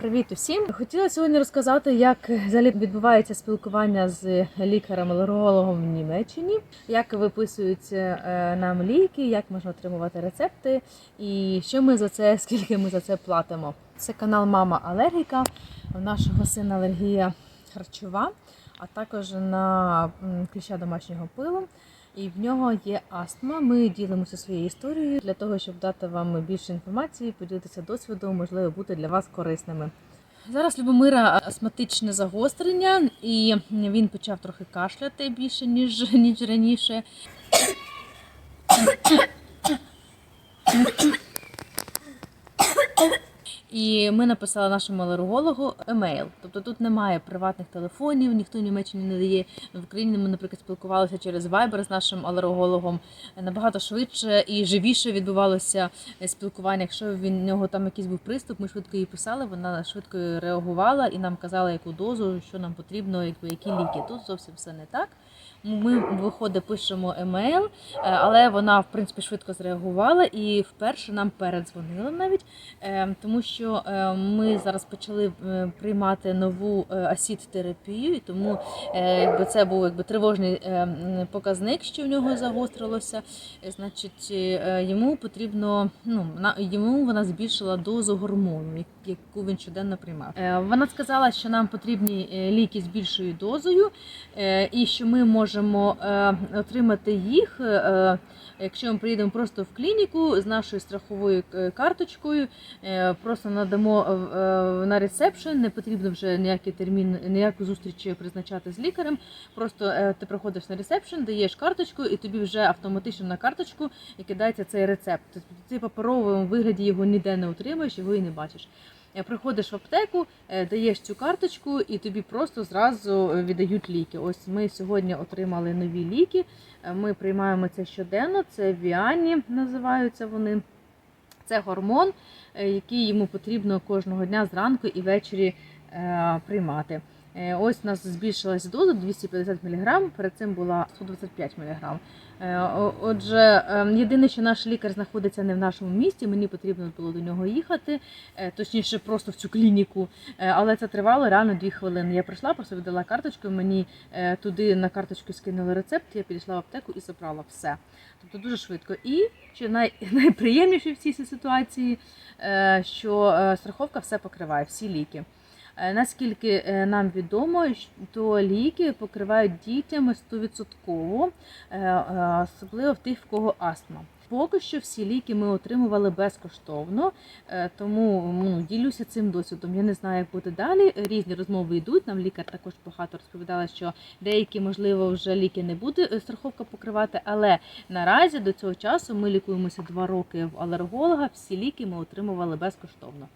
Привіт усім! Хотіла сьогодні розказати, як взагалі відбувається спілкування з лікарем-алергологом в Німеччині, як виписуються е, нам ліки, як можна отримувати рецепти, і що ми за це, скільки ми за це платимо. Це канал Мама Алергіка. У нашого сина алергія харчова, а також на кліща домашнього пилу. І в нього є астма. Ми ділимося своєю історією для того, щоб дати вам більше інформації, поділитися досвідом, можливо, бути для вас корисними. Зараз Любомира астматичне загострення, і він почав трохи кашляти більше, ніж, ніж раніше. І ми написали нашому алергологу емейл. Тобто тут немає приватних телефонів, ніхто в Німеччині не дає. В Україні ми, наприклад, спілкувалися через Viber з нашим алергологом. Набагато швидше і живіше відбувалося спілкування. Якщо він нього там якийсь був приступ, ми швидко їй писали. Вона швидко реагувала і нам казала, яку дозу, що нам потрібно, які ліки. Тут зовсім все не так. Ми виходить, пишемо емейл, е, але вона в принципі швидко зреагувала і вперше нам передзвонила навіть, е, тому що е, ми зараз почали приймати нову асід-терапію, і тому якби це був якби тривожний показник, що в нього загострилося. Значить, йому потрібно, ну йому вона збільшила дозу гормону, яку він щоденно приймав. Е, Вона сказала, що нам потрібні е, ліки з більшою дозою, е, і що ми можемо отримати їх, якщо ми приїдемо просто в клініку з нашою страховою карточкою, просто надамо на ресепшн, не потрібно вже ніякий термін, ніяку зустріч призначати з лікарем. Просто ти приходиш на ресепшн, даєш карточку, і тобі вже автоматично на карточку і кидається цей рецепт. Ти паперовому вигляді його ніде не отримаєш, його і не бачиш. Е, Приходиш в аптеку, е, даєш цю карточку, і тобі просто зразу е, віддають ліки. Ось ми сьогодні отримали нові ліки. Ми приймаємо це щоденно. Це Віані називаються вони. Це гормон, який йому потрібно кожного дня зранку і ввечері приймати. Е, Ось у нас збільшилась доза 250 мг, перед цим була 125 мг. Е, Отже, е, єдине, що наш лікар знаходиться не в нашому місті, мені потрібно було до нього їхати, е, точніше, просто в цю клініку. Але це тривало реально 2 хвилини. Я прийшла, просто віддала карточку, мені туди на карточку скинули рецепт, я підійшла в аптеку і забрала все. Тобто дуже швидко. І що най, найприємніше в цій ситуації, що страховка все покриває, всі ліки. Е, Наскільки е, нам відомо, то ліки покривають дітям 100%, е, особливо в тих, в кого астма. Поки що всі ліки ми отримували безкоштовно, тому ну, ділюся цим досвідом. Я не знаю, як буде далі. Різні розмови йдуть. Нам лікар також багато розповідала, що деякі, можливо, вже ліки не буде страховка покривати, але наразі до цього часу ми лікуємося два роки в алерголога. Всі ліки ми отримували безкоштовно.